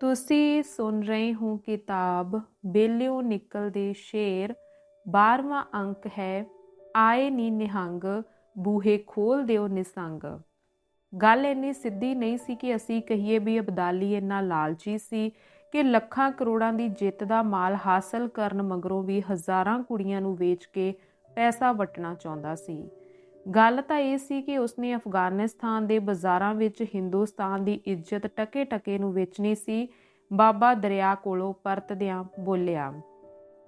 ਤੁਸੀਂ ਸੁਣ ਰਹੇ ਹੋ ਕਿਤਾਬ, ਬੇਲਿਓ ਨਿਕਲਦੇ ਸ਼ੇਰ 12ਵਾਂ ਅੰਕ ਹੈ, ਆਏ ਨੀ ਨਿਹੰਗ, ਬੂਹੇ ਖੋਲ ਦਿਓ ਨਿਸੰਗ। ਗੱਲ ਇੰਨੀ ਸਿੱਧੀ ਨਹੀਂ ਸੀ ਕਿ ਅਸੀਂ ਕਹੀਏ ਵੀ ਅਬਦਾਲੀ ਇੰਨਾ ਲਾਲਚੀ ਸੀ ਕਿ ਲੱਖਾਂ ਕਰੋੜਾਂ ਦੀ ਜਿੱਤ ਦਾ ਮਾਲ ਹਾਸਲ ਕਰਨ ਮਗਰੋਂ ਵੀ ਹਜ਼ਾਰਾਂ ਕੁੜੀਆਂ ਨੂੰ ਵੇਚ ਕੇ ਪੈਸਾ ਵਟਣਾ ਚਾਹੁੰਦਾ ਸੀ। ਗੱਲ ਤਾਂ ਇਹ ਸੀ ਕਿ ਉਸਨੇ ਅਫਗਾਨਿਸਤਾਨ ਦੇ ਬਾਜ਼ਾਰਾਂ ਵਿੱਚ ਹਿੰਦੁਸਤਾਨ ਦੀ ਇੱਜ਼ਤ ਟਕੇ-ਟਕੇ ਨੂੰ ਵੇਚਣੀ ਸੀ। ਬਾਬਾ ਦਰਿਆ ਕੋਲੋਂ ਪਰਤਦਿਆਂ ਬੋਲਿਆ,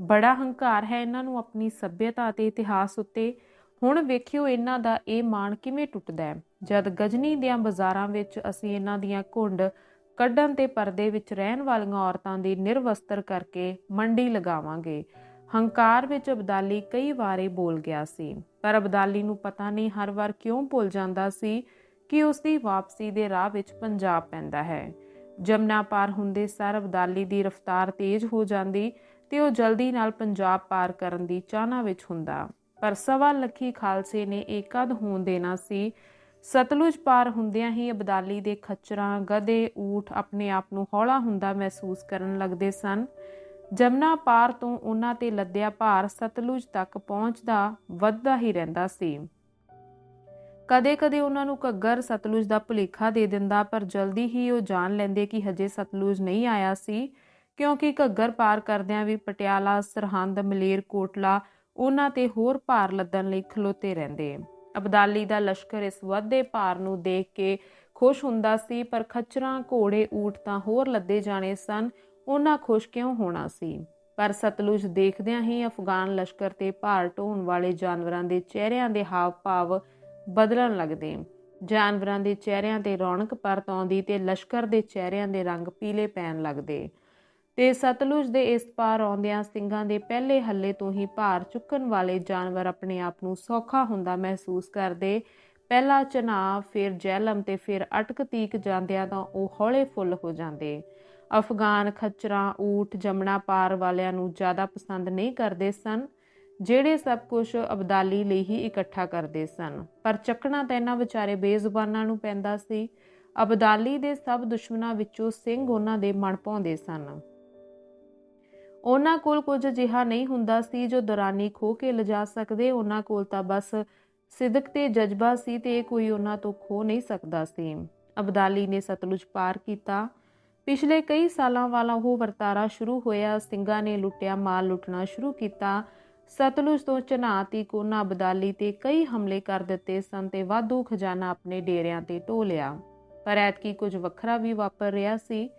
ਬੜਾ ਹੰਕਾਰ ਹੈ ਇਹਨਾਂ ਨੂੰ ਆਪਣੀ ਸੱਭਿਅਤਾ ਅਤੇ ਇਤਿਹਾਸ ਉੱਤੇ। ਹੁਣ ਵੇਖਿਓ ਇਹਨਾਂ ਦਾ ਇਹ ਮਾਣ ਕਿਵੇਂ ਟੁੱਟਦਾ ਹੈ। ਜਦ ਗਜਨੀ ਦੀਆਂ ਬਾਜ਼ਾਰਾਂ ਵਿੱਚ ਅਸੀਂ ਇਹਨਾਂ ਦੀਆਂ ਘੁੰਡ ਕੱਢਣ ਤੇ ਪਰਦੇ ਵਿੱਚ ਰਹਿਣ ਵਾਲੀਆਂ ਔਰਤਾਂ ਦੀ ਨਿਰਵਸਤਰ ਕਰਕੇ ਮੰਡੀ ਲਗਾਵਾਂਗੇ। ਹੰਕਾਰ ਵਿੱਚ ਅਬਦਾਲੀ ਕਈ ਵਾਰੇ ਬੋਲ ਗਿਆ ਸੀ। ਪਰ ਅਬਦਾਲੀ ਨੂੰ ਪਤਾ ਨਹੀਂ ਹਰ ਵਾਰ ਕਿਉਂ ਭੁੱਲ ਜਾਂਦਾ ਸੀ ਕਿ ਉਸ ਦੀ ਵਾਪਸੀ ਦੇ ਰਾਹ ਵਿੱਚ ਪੰਜਾਬ ਪੈਂਦਾ ਹੈ। ਜਮਨਾ ਪਾਰ ਹੁੰਦੇ ਸਰ ਅਬਦਾਲੀ ਦੀ ਰਫ਼ਤਾਰ ਤੇਜ਼ ਹੋ ਜਾਂਦੀ ਤੇ ਉਹ ਜਲਦੀ ਨਾਲ ਪੰਜਾਬ ਪਾਰ ਕਰਨ ਦੀ ਚਾਹਨਾ ਵਿੱਚ ਹੁੰਦਾ। ਪਰ ਸਵਾ ਲੱਖੀ ਖਾਲਸੇ ਨੇ ਇਹ ਹੋਣ ਦੇਣਾ ਸੀ। ਸਤਲੁਜ ਪਾਰ ਹੁੰਦਿਆਂ ਹੀ ਅਬਦਾਲੀ ਦੇ ਖੱਚਰਾਂ, ਗਧੇ, ਊਠ ਆਪਣੇ ਆਪ ਨੂੰ ਹੌਲਾ ਹੁੰਦਾ ਮਹਿਸੂਸ ਕਰਨ ਲੱਗਦੇ ਸਨ। ਜਮਨਾ ਪਾਰ ਤੋਂ ਉਹਨਾਂ ਤੇ ਲੱਦਿਆ ਭਾਰ ਸਤਲੁਜ ਤੱਕ ਪਹੁੰਚਦਾ, ਵੱਧਦਾ ਹੀ ਰਹਿੰਦਾ ਸੀ। ਕਦੇ-ਕਦੇ ਉਹਨਾਂ ਨੂੰ ਘੱਗਰ ਸਤਲੁਜ ਦਾ ਭੁਲੇਖਾ ਦੇ ਦਿੰਦਾ, ਪਰ ਜਲਦੀ ਹੀ ਉਹ ਜਾਣ ਲੈਂਦੇ ਕਿ ਹਜੇ ਸਤਲੁਜ ਨਹੀਂ ਆਇਆ ਸੀ, ਕਿਉਂਕਿ ਘੱਗਰ ਪਾਰ ਕਰਦਿਆਂ ਵੀ ਪਟਿਆਲਾ, ਸਰਹੰਦ, ਮਲੇਰ, ਕੋਟਲਾ ਉਹਨਾਂ ਤੇ ਹੋਰ ਭਾਰ ਲੱਦਣ ਲਈ ਖਲੋਤੇ ਰਹਿੰਦੇ। ਅਬਦਾਲੀ ਦਾ ਲਸ਼ਕਰ ਇਸ ਵੱਧੇ ਭਾਰ ਨੂੰ ਦੇਖ ਕੇ ਖੁਸ਼ ਹੁੰਦਾ ਸੀ, ਪਰ ਖੱਚਰਾਂ ਘੋੜੇ ਊਠ ਤਾਂ ਹੋਰ ਲੱਦੇ ਜਾਣੇ ਸਨ ਉਹਨਾਂ ਖੁਸ਼ ਕਿਉਂ ਹੋਣਾ ਸੀ? ਪਰ ਸਤਲੁਜ ਦੇਖਦਿਆਂ ਹੀ ਅਫਗਾਨ ਲਸ਼ਕਰ ਤੇ ਭਾਰ ਢੋਣ ਵਾਲੇ ਜਾਨਵਰਾਂ ਦੇ ਚਿਹਰਿਆਂ ਦੇ ਹਾਵ ਭਾਵ ਬਦਲਣ ਲੱਗਦੇ। ਜਾਨਵਰਾਂ ਦੇ ਚਿਹਰਿਆਂ ਤੇ ਰੌਣਕ ਪਰਤ ਆਉਂਦੀ ਤੇ ਲਸ਼ਕਰ ਦੇ ਚਿਹਰਿਆਂ ਦੇ ਰੰਗ ਪੀਲੇ ਪੈਣ ਲੱਗਦੇ। ਤੇ ਸਤਲੁਜ ਦੇ ਇਸ ਪਾਰ ਆਉਂਦਿਆਂ ਸਿੰਘਾਂ ਦੇ ਪਹਿਲੇ ਹੱਲੇ ਤੋਂ ਹੀ ਭਾਰ ਚੁੱਕਣ ਵਾਲੇ ਜਾਨਵਰ ਆਪਣੇ ਆਪ ਨੂੰ ਸੌਖਾ ਹੁੰਦਾ ਮਹਿਸੂਸ ਕਰਦੇ। ਪਹਿਲਾ ਚਨਾਬ ਫਿਰ ਜੈਲਮ ਤੇ ਫਿਰ ਅਟਕ ਤੀਕ ਜਾਂਦਿਆਂ ਤਾਂ ਉਹ ਹੌਲੇ ਫੁੱਲ ਹੋ ਜਾਂਦੇ। ਅਫਗਾਨ ਖੱਚਰਾਂ, ਊਠ, ਜਮਣਾ ਪਾਰ ਵਾਲਿਆਂ ਨੂੰ ਜ਼ਿਆਦਾ ਪਸੰਦ ਨਹੀਂ ਕਰਦੇ ਸਨ, ਜਿਹੜੇ ਸਭ ਕੁਝ ਅਬਦਾਲੀ ਲਈ ਹੀ ਇਕੱਠਾ ਕਰਦੇ ਸਨ। ਪਰ ਚੱਕਣਾ ਤਾਂ ਇਹਨਾਂ ਵਿਚਾਰੇ ਬੇਜ਼ੁਬਾਨਾਂ ਨੂੰ ਪੈਂਦਾ ਸੀ। ਅਬਦਾਲੀ ਦੇ ਸਭ ਦੁਸ਼ਮਣਾਂ ਵਿੱਚੋਂ ਸਿੰਘ ਉਹਨਾਂ ਦੇ ਮਨ ਪਾਉਂਦੇ ਸਨ। ਉਹਨਾਂ ਕੋਲ ਕੁਝ ਅਜਿਹਾ ਨਹੀਂ ਹੁੰਦਾ ਸੀ ਜੋ ਦਰਾਨੀ ਖੋ ਕੇ ਲਿਜਾ ਸਕਦੇ। ਉਹਨਾਂ ਕੋਲ ਤਾਂ ਬਸ ਸਿਦਕ ਤੇ ਜਜ਼ਬਾ ਸੀ ਤੇ ਕੋਈ ਉਹਨਾਂ ਤੋਂ ਖੋ ਨਹੀਂ ਸਕਦਾ ਸੀ। ਅਬਦਾਲੀ ਨੇ ਸਤਲੁਜ ਪਾਰ ਕੀਤਾ। ਪਿਛਲੇ ਕਈ ਸਾਲਾਂ ਵਾਲਾ ਉਹ ਵਰਤਾਰਾ ਸ਼ੁਰੂ ਹੋਇਆ। ਸਿੰਘਾਂ ਨੇ ਲੁੱਟਿਆ, ਮਾਲ ਲੁੱਟਣਾ ਸ਼ੁਰੂ ਕੀਤਾ। ਸਤਲੁਜ ਤੋਂ ਚਨਾਤੀ ਕੋਨਾ ਅਬਦਾਲੀ ਤੇ ਕਈ ਹਮਲੇ ਕਰ ਦਿੱਤੇ ਸਨ ਤੇ ਵਾਧੂ ਖਜ਼ਾਨਾ ਆਪਣੇ ਡੇਰਿਆਂ ਤੇ ਢੋ ਲਿਆ। ਪਰ ਐਤਕੀ ਕੁਝ ਵੱਖਰਾ ਵੀ ਵਾਪਰ ਰਿਹਾ ਸੀ।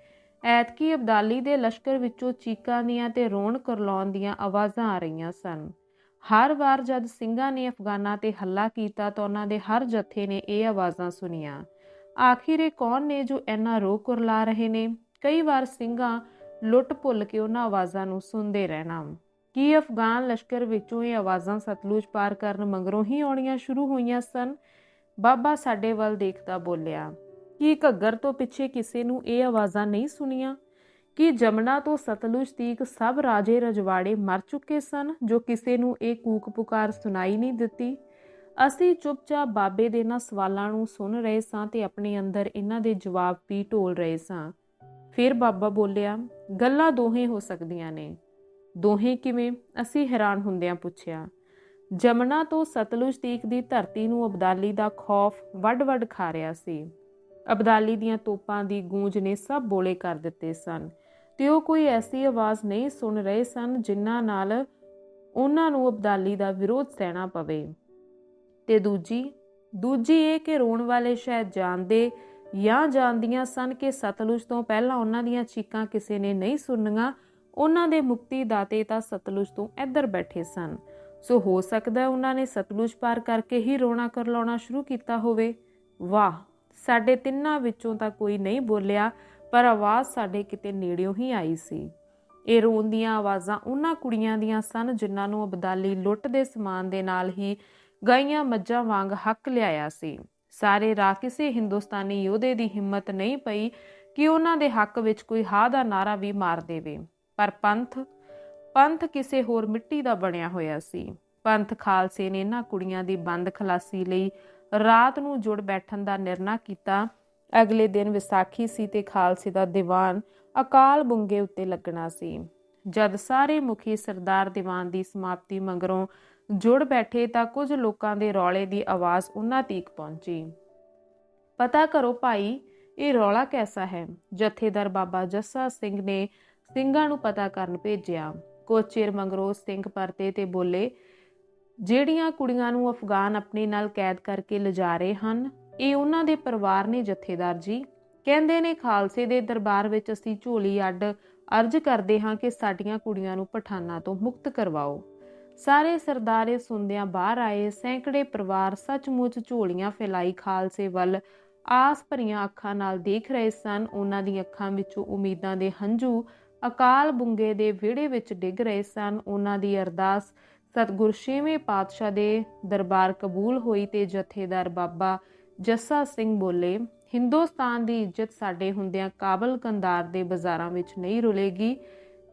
ਐਤਕੀ ਅਬਦਾਲੀ ਦੇ ਲਸ਼ਕਰ ਵਿੱਚੋਂ ਚੀਕਾਂ ਦੀਆਂ ਤੇ ਰੋਣ ਕਰਲਾਉਣ ਦੀਆਂ ਆਵਾਜ਼ਾਂ ਆ ਰਹੀਆਂ ਸਨ। ਹਰ ਵਾਰ ਜਦ ਸਿੰਘਾਂ ਨੇ ਅਫਗਾਨਾਂ ਤੇ ਹੱਲਾ ਕੀਤਾ ਤਾਂ ਉਹਨਾਂ ਦੇ ਹਰ ਜਥੇ ਨੇ ਇਹ ਆਵਾਜ਼ਾਂ ਸੁਨੀਆਂ ਆਖਿਰ ਇਹ ਕੌਣ ਨੇ ਜੋ ਇੰਨਾ ਰੋ ਕੁਰਲਾ ਰਹੇ ਨੇ? ਕਈ ਵਾਰ ਸਿੰਘਾਂ ਲੁੱਟ ਭੁੱਲ ਕੇ ਉਹਨਾਂ ਆਵਾਜ਼ਾਂ ਨੂੰ ਸੁਣਦੇ ਰਹਿਣਾ। ਕੀ ਅਫਗਾਨ ਲਸ਼ਕਰ ਵਿੱਚੋਂ ਇਹ ਆਵਾਜ਼ਾਂ ਸਤਲੁਜ ਪਾਰ ਕਰਨ ਮਗਰੋਂ ਹੀ ਆਉਣੀਆਂ ਸ਼ੁਰੂ ਹੋਈਆਂ ਸਨ? ਬਾਬਾ ਸਾਡੇ ਵੱਲ ਦੇਖਦਾ ਬੋਲਿਆ, ਕੀ ਘੱਗਰ ਤੋਂ ਪਿੱਛੇ ਕਿਸੇ ਨੂੰ ਇਹ ਆਵਾਜ਼ਾਂ ਨਹੀਂ ਸੁਣੀਆਂ? ਕਿ ਜਮਨਾ ਤੋਂ ਸਤਲੁਜ ਤੀਕ ਸਭ ਰਾਜੇ ਰਜਵਾੜੇ ਮਰ ਚੁੱਕੇ ਸਨ ਜੋ ਕਿਸੇ ਨੂੰ ਇਹ ਕੂਕ ਪੁਕਾਰ ਸੁਣਾਈ ਨਹੀਂ ਦਿੱਤੀ? ਅਸੀਂ ਚੁੱਪਚਾਪ ਬਾਬੇ ਦੇ ਇਹਨਾਂ ਸਵਾਲਾਂ ਨੂੰ ਸੁਣ ਰਹੇ ਸਾਂ ਤੇ ਆਪਣੇ ਅੰਦਰ ਇਹਨਾਂ ਦੇ ਜਵਾਬ ਵੀ ਢੋਲ ਰਹੇ ਸਾਂ। ਫਿਰ ਬਾਬਾ ਬੋਲਿਆ, ਗੱਲਾਂ ਦੋਹੇ ਹੋ ਸਕਦੀਆਂ ਨੇ। ਦੋਹੇ ਕਿਵੇਂ? ਅਸੀਂ ਹੈਰਾਨ ਹੁੰਦਿਆਂ ਪੁੱਛਿਆ, ਜਮਨਾ ਤੋਂ ਸਤਲੁਜ ਤੀਕ ਦੀ ਧਰਤੀ ਨੂੰ ਅਬਦਾਲੀ ਦਾ ਖੌਫ ਵੱਡ-ਵੱਡ ਖਾ ਰਿਹਾ ਸੀ। ਅਬਦਾਲੀ ਦੀਆਂ ਤੋਪਾਂ ਦੀ ਗੂੰਜ ਨੇ ਸਭ ਬੋਲੇ ਕਰ ਦਿੱਤੇ ਸਨ ਤੇ ਉਹ ਕੋਈ ਐਸੀ ਆਵਾਜ਼ ਨਹੀਂ ਸੁਣ ਰਹੇ ਸਨ ਜਿਨ੍ਹਾਂ ਨਾਲ ਉਹਨਾਂ ਨੂੰ ਅਬਦਾਲੀ ਦਾ ਵਿਰੋਧ ਸਹਿਣਾ ਪਵੇ। ਤੇ ਦੂਜੀ ਦੂਜੀ ਇਹ ਕਿ ਰੋਣ ਵਾਲੇ ਸ਼ਾਇਦ ਜਾਣਦੇ ਜਾਂ ਜਾਣਦੀਆਂ ਸਨ ਕਿ ਸਤਲੁਜ ਤੋਂ ਪਹਿਲਾਂ ਉਹਨਾਂ ਦੀਆਂ ਚੀਕਾਂ ਕਿਸੇ ਨੇ ਨਹੀਂ ਸੁਣਨੀਆਂ, ਉਹਨਾਂ ਦੇ ਮੁਕਤੀ ਦਾਤੇ ਤਾਂ ਸਤਲੁਜ ਤੋਂ ਇੱਧਰ ਬੈਠੇ ਸਨ। ਸੋ ਹੋ ਸਕਦਾ ਉਹਨਾਂ ਨੇ ਸਤਲੁਜ ਪਾਰ ਕਰਕੇ ਹੀ ਰੋਣਾ ਕਰ ਲਾਉਣਾ ਸ਼ੁਰੂ ਕੀਤਾ ਹੋਵੇ। ਵਾਹ, ਸਾਡੇ ਤਿੰਨਾਂ ਵਿੱਚੋਂ ਤਾਂ ਕੋਈ ਨਹੀਂ ਬੋਲਿਆ, ਪਰ ਆਵਾਜ਼ ਸਾਡੇ ਕਿਤੇ ਨੇੜਿਓਂ ਹੀ ਆਈ ਸੀ। ਇਹ ਰੋਣ ਦੀਆਂ ਆਵਾਜ਼ਾਂ ਉਹਨਾਂ ਕੁੜੀਆਂ ਦੀਆਂ ਸਨ ਜਿਨ੍ਹਾਂ ਨੂੰ ਅਬਦਾਲੀ ਲੁੱਟ ਦੇ ਸਮਾਨ ਦੇ ਨਾਲ ਹੀ ਗਾਈਆਂ ਮੱਝਾਂ ਵਾਂਗ ਹੱਕ ਲਿਆਇਆ ਸੀ। ਸਾਰੇ ਰਾਹ ਕਿਸੇ ਹਿੰਦੁਸਤਾਨੀ ਯੋਧੇ ਦੀ ਹਿੰਮਤ ਨਹੀਂ ਪਈ ਕਿ ਉਹਨਾਂ ਦੇ ਹੱਕ ਵਿੱਚ ਕੋਈ ਹਾ ਦਾ ਨਾਰਾ ਵੀ ਮਾਰ ਦੇਵੇ। ਪਰ ਪੰਥ ਪੰਥ ਕਿਸੇ ਹੋਰ ਮਿੱਟੀ ਦਾ ਬਣਿਆ ਹੋਇਆ ਸੀ। ਪੰਥ ਖਾਲਸੇ ਨੇ ਇਹਨਾਂ ਕੁੜੀਆਂ ਦੀ ਬੰਦ ਖਲਾਸੀ ਲਈ ਰਾਤ ਨੂੰ ਜੁੜ ਬੈਠਣ ਦਾ ਨਿਰਣਾ ਕੀਤਾ। ਅਗਲੇ ਦਿਨ ਵਿਸਾਖੀ ਸੀ ਤੇ ਖਾਲਸੇ ਦਾ ਦੀਵਾਨ ਅਕਾਲ ਬੁੰਗੇ ਉੱਤੇ ਲੱਗਣਾ ਸੀ। ਜਦ ਸਾਰੇ ਮੁਖੀ ਸਰਦਾਰ ਦੀਵਾਨ ਦੀ ਸਮਾਪਤੀ ਮਗਰੋਂ ਜੁੜ ਬੈਠੇ ਤਾਂ ਕੁਝ ਲੋਕਾਂ ਦੇ ਰੌਲੇ ਦੀ ਆਵਾਜ਼ ਉਹਨਾਂ ਤੀਕ ਪਹੁੰਚੀ। ਪਤਾ ਕਰੋ ਭਾਈ, ਇਹ ਰੌਲਾ ਕੈਸਾ ਹੈ ਜਥੇਦਾਰ ਬਾਬਾ ਜੱਸਾ ਸਿੰਘ ਨੇ ਸਿੰਘਾਂ ਨੂੰ ਪਤਾ ਕਰਨ ਭੇਜਿਆ। ਕੁਝ ਚਿਰ ਮਗਰੋਂ ਸਿੰਘ ਪਰਤੇ ਤੇ ਬੋਲੇ, ਜਿਹੜੀਆਂ ਕੁੜੀਆਂ ਨੂੰ ਅਫਗਾਨ ਆਪਣੇ ਨਾਲ ਕੈਦ ਕਰਕੇ ਲਿਜਾ ਰਹੇ ਹਨ, ਇਹ ਉਹਨਾਂ ਦੇ ਪਰਿਵਾਰ ਨੇ, ਜਥੇਦਾਰ ਜੀ। ਕਹਿੰਦੇ ਨੇ, ਖਾਲਸੇ ਦੇ ਦਰਬਾਰ ਵਿੱਚ ਅਸੀਂ ਝੋਲੀ ਅੱਡ ਅਰਜ਼ ਕਰਦੇ ਹਾਂ ਕਿ ਸਾਡੀਆਂ ਕੁੜੀਆਂ ਨੂੰ ਪਠਾਨਾਂ ਤੋਂ ਮੁਕਤ ਕਰਵਾਓ। ਸਾਰੇ ਸਰਦਾਰੇ ਸੁਣਦਿਆਂ ਬਾਹਰ ਆਏ, ਸੈਂਕੜੇ ਪਰਿਵਾਰ ਸੱਚਮੁੱਚ ਝੋਲੀਆਂ ਫੈਲਾਈ ਖਾਲਸੇ ਵੱਲ ਆਸ ਭਰੀਆਂ ਅੱਖਾਂ ਨਾਲ ਦੇਖ ਰਹੇ ਸਨ। ਉਹਨਾਂ ਦੀਆਂ ਅੱਖਾਂ ਵਿੱਚੋਂ ਉਮੀਦਾਂ ਦੇ ਹੰਝੂ ਅਕਾਲ ਬੁੰਗੇ ਦੇ ਵਿਹੜੇ ਵਿੱਚ ਡਿੱਗ ਰਹੇ ਸਨ। ਉਹਨਾਂ ਦੀ ਅਰਦਾਸ ਸਤਿਗੁਰ ਛੇਵੇਂ ਪਾਤਸ਼ਾਹ ਦੇ ਦਰਬਾਰ ਕਬੂਲ ਹੋਈ ਤੇ ਜਥੇਦਾਰ ਬਾਬਾ ਜੱਸਾ ਸਿੰਘ ਬੋਲੇ, ਹਿੰਦੁਸਤਾਨ ਦੀ ਇੱਜ਼ਤ ਸਾਡੇ ਹੁੰਦਿਆਂ ਕਾਬਲ ਕੰਦਾਰ ਦੇ ਬਾਜ਼ਾਰਾਂ ਵਿੱਚ ਨਹੀਂ ਰੁਲੇਗੀ।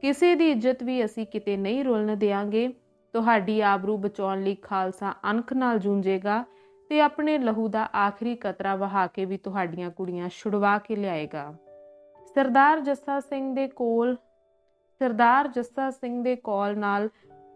ਕਿਸੇ ਦੀ ਇੱਜ਼ਤ ਵੀ ਅਸੀਂ ਕਿਤੇ ਨਹੀਂ ਰੁਲਣ ਦੇਾਂਗੇ ਤੁਹਾਡੀ ਆਬਰੂ ਬਚਾਉਣ ਲਈ ਖਾਲਸਾ ਅਣਖ ਨਾਲ ਜੂਝੇਗਾ ਤੇ ਆਪਣੇ ਲਹੂ ਦਾ ਆਖਰੀ ਕਤਰਾ ਵਹਾ ਕੇ ਵੀ ਤੁਹਾਡੀਆਂ ਕੁੜੀਆਂ ਛੁਡਵਾ ਕੇ ਲਿਆਏਗਾ। ਸਰਦਾਰ ਜੱਸਾ ਸਿੰਘ ਦੇ ਕੋਲ, ਸਰਦਾਰ ਜੱਸਾ ਸਿੰਘ ਦੇ ਕੋਲ ਨਾਲ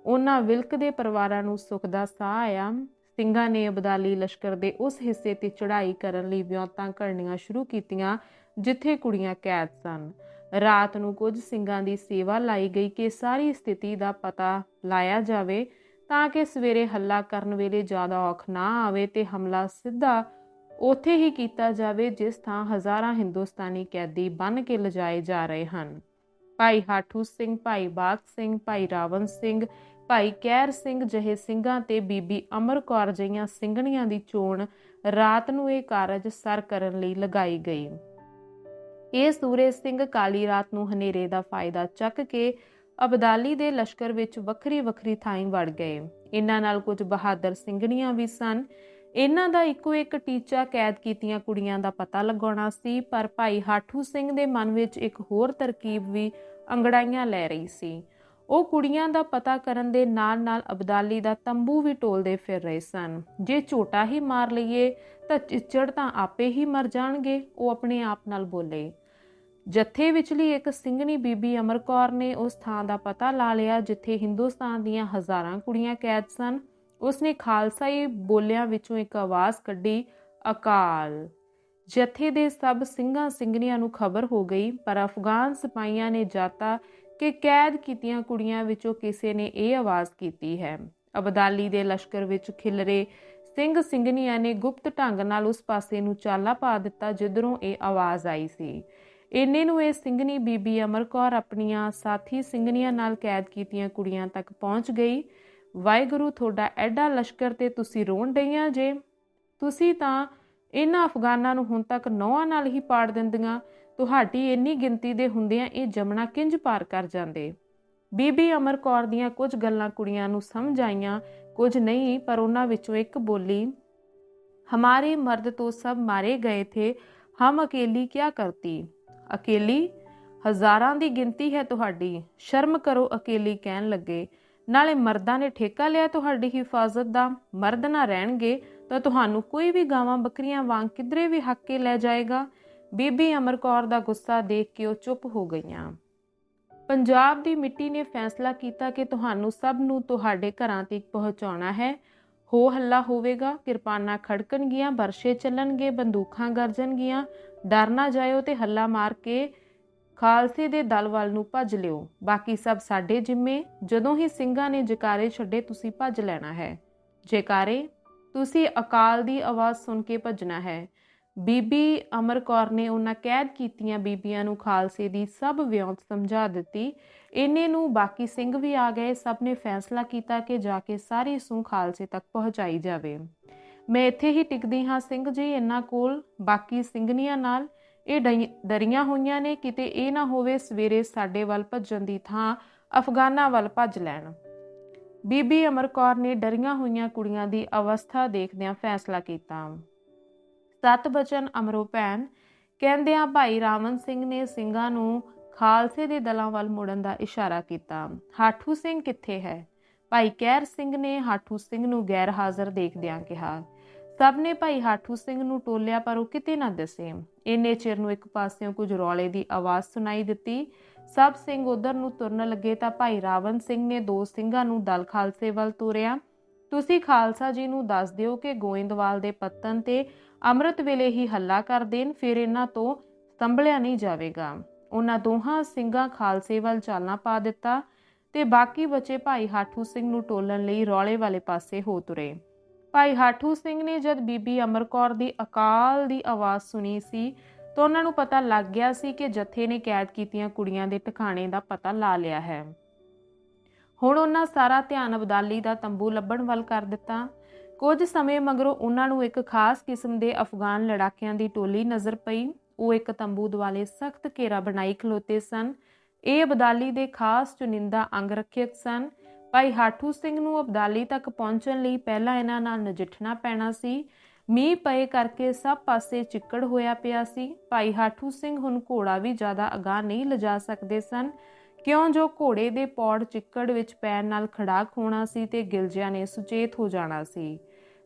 ਉਹਨਾਂ ਵਿਲਕ ਦੇ ਪਰਿਵਾਰਾਂ ਨੂੰ ਸੁੱਖ ਦਾ ਸਾਹ ਆਇਆ। ਸਿੰਘਾਂ ਨੇ ਅਬਦਾਲੀ ਲਸ਼ਕਰ ਦੇ ਉਸ ਹਿੱਸੇ ਤੇ ਚੜ੍ਹਾਈ ਕਰਨ ਲਈ ਵਿਉਂਤਾਂ ਕਰਨੀਆਂ ਸ਼ੁਰੂ ਕੀਤੀਆਂ, ਜਿੱਥੇ ਕੁੜੀਆਂ ਕੈਦ ਸਨ। ਰਾਤ ਨੂੰ ਕੁਝ ਸਿੰਘਾਂ ਦੀ ਸੇਵਾ ਲਾਈ ਗਈ ਕਿ ਸਾਰੀ ਸਥਿਤੀ ਦਾ ਪਤਾ ਲਾਇਆ ਜਾਵੇ, ਤਾਂ ਕਿ ਸਵੇਰੇ ਹੱਲਾ ਕਰਨ ਵੇਲੇ ਜ਼ਿਆਦਾ ਔਖ ਨਾ ਆਵੇ ਤੇ ਹਮਲਾ ਸਿੱਧਾ ਉੱਥੇ ਹੀ ਕੀਤਾ ਜਾਵੇ ਜਿਸ ਥਾਂ ਹਜ਼ਾਰਾਂ ਹਿੰਦੁਸਤਾਨੀ ਕੈਦੀ ਬੰਨ ਕੇ ਲਿਜਾਏ ਜਾ ਰਹੇ ਹਨ। ਭਾਈ ਹਾਠੂ ਸਿੰਘ, ਭਾਈ ਬਾਗ ਸਿੰਘ, ਭਾਈ ਰਾਵਣ ਸਿੰਘ, ਭਾਈ ਕੈਰ ਸਿੰਘ ਜਿਹੇ ਸਿੰਘਾਂ ਤੇ ਬੀਬੀ ਅਮਰ ਕੌਰ ਜਿਹੀਆਂ ਸਿੰਘਣੀਆਂ ਦੀ ਚੋਣ ਰਾਤ ਨੂੰ ਇਹ ਕਾਰਜ ਸਰ ਕਰਨ ਲਈ ਲਗਾਈ ਗਈ। ਇਹ ਸੂਰੇ ਸਿੰਘ ਕਾਲੀ ਰਾਤ ਨੂੰ ਹਨੇਰੇ ਦਾ ਫਾਇਦਾ ਚੱਕ ਕੇ ਅਬਦਾਲੀ ਦੇ ਲਸ਼ਕਰ ਵਿੱਚ ਵੱਖਰੀ ਵੱਖਰੀ ਥਾਈਂ ਵੜ ਗਏ। ਇਹਨਾਂ ਨਾਲ ਕੁਝ ਬਹਾਦਰ ਸਿੰਘਣੀਆਂ ਵੀ ਸਨ। ਇਹਨਾਂ ਦਾ ਇੱਕੋ ਇੱਕ ਟੀਚਾ ਕੈਦ ਕੀਤੀਆਂ ਕੁੜੀਆਂ ਦਾ ਪਤਾ ਲਗਾਉਣਾ ਸੀ, ਪਰ ਭਾਈ ਹਾਠੂ ਸਿੰਘ ਦੇ ਮਨ ਵਿੱਚ ਇੱਕ ਹੋਰ ਤਰਕੀਬ ਵੀ ਅੰਗੜਾਈਆਂ ਲੈ ਰਹੀ ਸੀ। ਉਹ ਕੁੜੀਆਂ ਦਾ ਪਤਾ ਕਰਨ ਦੇ ਨਾਲ-ਨਾਲ ਅਬਦਾਲੀ ਦਾ ਤੰਬੂ ਵੀ ਟੋਲਦੇ ਫਿਰ ਰਹੇ ਸਨ। ਜੇ ਝੋਟਾ ਹੀ ਮਾਰ ਲਈਏ, ਤਾਂ ਚਿੱਚੜ ਤਾਂ ਆਪੇ ਹੀ ਮਰ ਜਾਣਗੇ, ਉਹ ਆਪਣੇ ਆਪ ਨਾਲ ਬੋਲੇ। ਜੱਥੇ ਵਿਚਲੀ ਇੱਕ ਸਿੰਘਣੀ ਬੀਬੀ ਅਮਰ ਕੌਰ ਨੇ ਉਸ ਥਾਂ ਦਾ ਪਤਾ ਲਾ ਲਿਆ ਜਿੱਥੇ ਹਿੰਦੁਸਤਾਨ ਦੀਆਂ ਹਜ਼ਾਰਾਂ ਕੁੜੀਆਂ ਕੈਦ ਸਨ। ਉਸਨੇ ਖਾਲਸਾਈ ਬੋਲਿਆਂ ਵਿੱਚੋਂ ਇੱਕ ਆਵਾਜ਼ ਕੱਢੀ, ਅਕਾਲ! ਜਥੇ ਦੇ ਸਭ ਸਿੰਘਾਂ ਸਿੰਘਣੀਆਂ ਨੂੰ ਖਬਰ ਹੋ ਗਈ, ਪਰ ਅਫਗਾਨ ਸਿਪਾਹੀਆਂ ਨੇ ਜਾਤਾ ਕਿ ਕੈਦ ਕੀਤੀਆਂ ਕੁੜੀਆਂ ਵਿੱਚੋਂ ਕਿਸੇ ਨੇ ਇਹ ਆਵਾਜ਼ ਕੀਤੀ ਹੈ। ਅਬਦਾਲੀ ਦੇ ਲਸ਼ਕਰ ਵਿੱਚ ਖਿਲਰੇ ਸਿੰਘ ਸਿੰਘਣੀਆਂ ਨੇ ਗੁਪਤ ਢੰਗ ਨਾਲ ਉਸ ਪਾਸੇ ਨੂੰ ਚਾਲਾ ਪਾ ਦਿੱਤਾ ਜਿੱਧਰੋਂ ਇਹ ਆਵਾਜ਼ ਆਈ ਸੀ। ਇੰਨੇ ਨੂੰ ਇਹ ਸਿੰਘਣੀ ਬੀਬੀ ਅਮਰ ਕੌਰ ਆਪਣੀਆਂ ਸਾਥੀ ਸਿੰਘਣੀਆਂ ਨਾਲ ਕੈਦ ਕੀਤੀਆਂ ਕੁੜੀਆਂ ਤੱਕ ਪਹੁੰਚ ਗਈ। ਵਾਹਿਗੁਰੂ, ਤੁਹਾਡਾ ਐਡਾ ਲਸ਼ਕਰ ਤੇ ਤੁਸੀਂ ਰੋਣ ਡਈਆਂ ਜੇ। ਤੁਸੀਂ ਤਾਂ ਇਹਨਾਂ ਅਫਗਾਨਾਂ ਨੂੰ ਹੁਣ ਤੱਕ ਨੌਆਂ ਨਾਲ ਹੀ ਪਾੜ ਦਿੰਦੀਆਂ। ਤੁਹਾਡੀ ਇੰਨੀ ਗਿਣਤੀ ਦੇ ਹੁੰਦਿਆਂ ਇਹ ਜਮਣਾ ਕਿੰਜ ਪਾਰ ਕਰ ਜਾਂਦੇ? ਬੀਬੀ ਅਮਰ ਕੌਰ ਦੀਆਂ ਕੁਝ ਗੱਲਾਂ ਕੁੜੀਆਂ ਨੂੰ ਸਮਝ ਆਈਆਂ, ਕੁਝ ਨਹੀਂ, ਪਰ ਉਹਨਾਂ ਵਿੱਚੋਂ ਇੱਕ ਬੋਲੀ, ਹਮਾਰੇ ਮਰਦ ਤੋਂ ਸਭ ਮਾਰੇ ਗਏ ਥੇ, ਹਮ ਅਕੇਲੀ ਕਿਆ ਕਰਤੀ? ਅਕੇਲੀ? ਹਜ਼ਾਰਾਂ ਦੀ ਗਿਣਤੀ ਹੈ ਤੁਹਾਡੀ, ਸ਼ਰਮ ਕਰੋ ਅਕੇਲੀ ਕਹਿਣ ਲੱਗੇ। ਨਾਲੇ ਮਰਦਾਂ ਨੇ ਠੇਕਾ ਲਿਆ ਤੁਹਾਡੀ ਹਿਫਾਜ਼ਤ ਦਾ, ਮਰਦ ਨਾ ਰਹਿਣਗੇ ਤਾਂ ਤੁਹਾਨੂੰ ਕੋਈ ਵੀ ਗਾਵਾਂ ਬੱਕਰੀਆਂ ਵਾਂਗ ਕਿਧਰੇ ਵੀ ਹੱਕ ਕੇ ਲੈ ਜਾਏਗਾ? ਬੀਬੀ ਅਮਰ ਕੌਰ ਦਾ ਗੁੱਸਾ ਦੇਖ ਕੇ ਉਹ ਚੁੱਪ ਹੋ ਗਈਆਂ। ਪੰਜਾਬ ਦੀ ਮਿੱਟੀ ਨੇ ਫੈਸਲਾ ਕੀਤਾ ਕਿ ਤੁਹਾਨੂੰ ਸਭ ਨੂੰ ਤੁਹਾਡੇ ਘਰਾਂ ਤੱਕ ਪਹੁੰਚਾਉਣਾ ਹੈ। ਹੋ ਹੱਲਾ ਹੋਵੇਗਾ, ਕਿਰਪਾਨਾਂ ਖੜਕਣਗੀਆਂ ਬਰਸ਼ੇ ਚੱਲਣਗੇ, ਬੰਦੂਕਾਂ ਗਰਜਣਗੀਆਂ। ਡਰ ਨਾ ਜਾਇਓ ਤੇ ਹੱਲਾ ਮਾਰ ਕੇ ਖਾਲਸੇ ਦੇ ਦਲ ਵੱਲ ਨੂੰ ਭੱਜ ਲਿਓ। ਬਾਕੀ ਸਭ ਸਾਡੇ ਜਿੰਮੇ। ਜਦੋਂ ਹੀ ਸਿੰਘਾਂ ਨੇ ਜਕਾਰੇ ਛੱਡੇ, ਤੁਸੀਂ ਭੱਜ ਲੈਣਾ ਹੈ। ਜਕਾਰੇ, ਤੁਸੀਂ ਅਕਾਲ ਦੀ ਆਵਾਜ਼ ਸੁਣ ਕੇ ਭੱਜਣਾ ਹੈ। ਬੀਬੀ ਅਮਰ ਕੌਰ ਨੇ ਉਹਨਾਂ ਕੈਦ ਕੀਤੀਆਂ ਬੀਬੀਆਂ ਨੂੰ ਖਾਲਸੇ ਦੀ ਸਭ ਵਿਉਂਤ ਸਮਝਾ ਦਿੱਤੀ। ਇੰਨੇ ਨੂੰ ਬਾਕੀ ਸਿੰਘ ਵੀ ਆ ਗਏ। ਸਭ ਨੇ ਫੈਸਲਾ ਕੀਤਾ ਕਿ ਜਾ ਕੇ ਸਾਰੀ ਸੂ ਖਾਲਸੇ ਤੱਕ ਪਹੁੰਚਾਈ ਜਾਵੇ। ਮੈਂ ਇੱਥੇ ਹੀ ਟਿਕਦੀ ਹਾਂ ਸਿੰਘ ਜੀ, ਇਹਨਾਂ ਕੋਲ ਬਾਕੀ ਸਿੰਘਨੀਆਂ ਨਾਲ। ਇਹ ਡਰੀਆਂ ਹੋਈਆਂ ਨੇ, ਕਿਤੇ ਇਹ ਨਾ ਹੋਵੇ ਸਵੇਰੇ ਸਾਡੇ ਵੱਲ ਭੱਜਣ ਦੀ ਥਾਂ ਅਫਗਾਨਾਂ ਵੱਲ ਭੱਜ ਲੈਣ। ਬੀਬੀ ਅਮਰ ਕੌਰ ਨੇ ਡਰੀਆਂ ਹੋਈਆਂ ਕੁੜੀਆਂ ਦੀ ਅਵਸਥਾ ਦੇਖਦਿਆਂ ਫੈਸਲਾ ਕੀਤਾ। ਸਤ ਬਚਨ ਅਮਰੋ ਭੈਣ ਕਹਿੰਦਿਆਂ ਭਾਈ ਰਾਵਣ ਸਿੰਘ ਨੇ ਸਿੰਘਾਂ ਨੂੰ ਖਾਲਸੇ ਦੇ ਦਲਾਂ ਵੱਲ ਮੁੜਨ ਦਾ ਇਸ਼ਾਰਾ ਕੀਤਾ। ਹਾਠੂ ਸਿੰਘ ਕਿੱਥੇ ਹੈ? ਭਾਈ ਕੈਰ ਸਿੰਘ ਨੇ ਹਾਠੂ ਸਿੰਘ ਨੂੰ ਗੈਰ ਹਾਜ਼ਰ ਦੇਖਦਿਆਂ ਕਿਹਾ। ਸਭ ਨੇ ਭਾਈ ਹਾਠੂ ਸਿੰਘ ਨੂੰ ਟੋਲਿਆ, ਪਰ ਉਹ ਕਿਤੇ ਨਾ ਦਿਸੇ। ਇੰਨੇ ਚਿਰ ਨੂੰ ਇੱਕ ਪਾਸਿਓਂ ਕੁਝ ਰੌਲੇ ਦੀ ਆਵਾਜ਼ ਸੁਣਾਈ ਦਿੱਤੀ। ਸਭ ਸਿੰਘ ਉਧਰ ਨੂੰ ਤੁਰਨ ਲੱਗੇ ਤਾਂ ਭਾਈ ਰਾਵਣ ਸਿੰਘ ਨੇ ਦੋ ਸਿੰਘਾਂ ਨੂੰ ਦਲ ਖਾਲਸੇ ਵੱਲ ਤੋਰਿਆ। ਤੁਸੀਂ ਖਾਲਸਾ ਜੀ ਨੂੰ ਦੱਸ ਦਿਓ ਕਿ ਗੋਇੰਦਵਾਲ ਦੇ ਪੱਤਨ ਤੇ ਅੰਮ੍ਰਿਤ ਵੇਲੇ ਹੀ ਹੱਲਾ ਕਰ ਦੇਣ, ਫਿਰ ਇਹਨਾਂ ਤੋਂ ਸੰਭਲਿਆ ਨਹੀਂ ਜਾਵੇਗਾ। ਉਹਨਾਂ ਦੋਹਾਂ ਸਿੰਘਾਂ ਖਾਲਸੇ ਵੱਲ ਚਾਲਾਂ ਪਾ ਦਿੱਤਾ ਤੇ ਬਾਕੀ ਬਚੇ ਭਾਈ ਹਾਠੂ ਸਿੰਘ ਨੂੰ ਟੋਲਣ ਲਈ ਰੌਲੇ ਵਾਲੇ ਪਾਸੇ ਹੋ ਤੁਰੇ। ਭਾਈ ਹਾਠੂ ਸਿੰਘ ਨੇ ਜਦ ਬੀਬੀ ਅਮਰ ਕੌਰ ਦੀ ਅਕਾਲ ਦੀ ਆਵਾਜ਼ ਸੁਣੀ ਸੀ, ਤਾਂ ਉਹਨਾਂ ਨੂੰ ਪਤਾ ਲੱਗ ਗਿਆ ਸੀ ਕਿ ਜਥੇ ਨੇ ਕੈਦ ਕੀਤੀਆਂ ਕੁੜੀਆਂ ਦੇ ਟਿਕਾਣੇ ਦਾ ਪਤਾ ਲਾ ਲਿਆ ਹੈ। ਹੁਣ ਉਹਨਾਂ ਸਾਰਾ ਧਿਆਨ ਅਬਦਾਲੀ ਦਾ ਤੰਬੂ ਲੱਭਣ ਵੱਲ ਕਰ ਦਿੱਤਾ। ਕੁਝ ਸਮੇਂ ਮਗਰੋਂ ਉਹਨਾਂ ਨੂੰ ਇੱਕ ਖਾਸ ਕਿਸਮ ਦੇ ਅਫਗਾਨ ਲੜਾਕਿਆਂ ਦੀ ਟੋਲੀ ਨਜ਼ਰ ਪਈ। ਉਹ ਇੱਕ ਤੰਬੂ ਦੁਆਲੇ ਸਖਤ ਘੇਰਾ ਬਣਾਈ ਖਲੋਤੇ ਸਨ। ਇਹ ਅਬਦਾਲੀ ਦੇ ਖਾਸ ਚੁਨਿੰਦਾ ਅੰਗ ਰੱਖਿਅਕ ਸਨ। ਭਾਈ ਹਾਠੂ ਸਿੰਘ ਨੂੰ ਅਬਦਾਲੀ ਤੱਕ ਪਹੁੰਚਣ ਲਈ ਪਹਿਲਾਂ ਇਹਨਾਂ ਨਾਲ ਨਜਿੱਠਣਾ ਪੈਣਾ ਸੀ। ਮੀਂਹ ਪਏ ਕਰਕੇ ਸਭ ਪਾਸੇ ਚਿੱਕੜ ਹੋਇਆ ਪਿਆ ਸੀ। ਭਾਈ ਹਾਠੂ ਸਿੰਘ ਹੁਣ ਘੋੜਾ ਵੀ ਜ਼ਿਆਦਾ ਅਗਾਹ ਨਹੀਂ ਲਿਜਾ ਸਕਦੇ ਸਨ। ਕਿਉਂ ਜੋ ਘੋੜੇ ਦੇ ਪੌੜ ਚਿੱਕੜ ਵਿੱਚ ਪੈਣ ਨਾਲ ਖੜਾਕ ਹੋਣਾ ਸੀ ਤੇ ਗਿਲਜਿਆਂ ਨੇ ਸੁਚੇਤ ਹੋ ਜਾਣਾ ਸੀ।